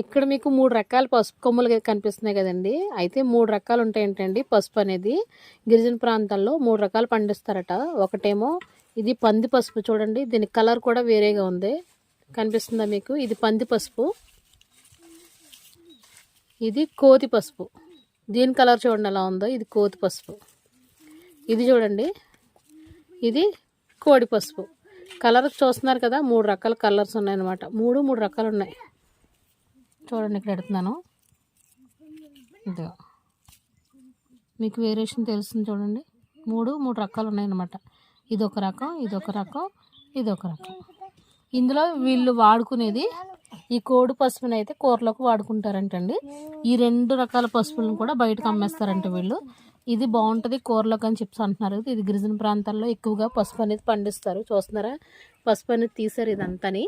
ఇక్కడ మీకు మూడు రకాల పసుపు కొమ్ములు కనిపిస్తున్నాయి కదండి. అయితే మూడు రకాలు ఉంటాయంటండి పసుపు అనేది గిరిజన ప్రాంతాల్లో మూడు రకాలు పండిస్తారట. ఒకటేమో ఇది పంది పసుపు చూడండి. దీని కలర్ కూడా వేరేగా ఉంది. కనిపిస్తుందా మీకు? ఇది పంది పసుపు. ఇది కోతి పసుపు. దీని కలర్ చూడండి ఎలా ఉందో. ఇది కోతి పసుపు. ఇది చూడండి. ఇది కోడి పసుపు. కలర్ చూస్తున్నారు కదా మూడు రకాల కలర్స్ ఉన్నాయన్నమాట. మూడు మూడు రకాలు ఉన్నాయి. చూడండి ఇక్కడ పెడుతున్నాను. ఇదిగో. మీకు వేరియేషన్ తెలుస్తుంది చూడండి. మూడు మూడు రకాలు ఉన్నాయన్నమాట. ఇది ఒక రకం ఇది ఒక రకం ఇది ఒక రకం. ఇందులో వీళ్ళు వాడుకునేది ఈ కోడి పసుపుని అయితే కూరలోకి వాడుకుంటారంటండి. ఈ రెండు రకాల పసుపులను కూడా బయటకు అమ్మేస్తారంట వీళ్ళు. ఇది బాగుంటుంది కూరలోకి అని చెప్పి అంటున్నారు ఇది గిరిజన ప్రాంతాల్లో ఎక్కువగా పసుపు అనేది పండిస్తారు. చూస్తున్నారా? పసుపు అనేది తీసారు ఇదంతని.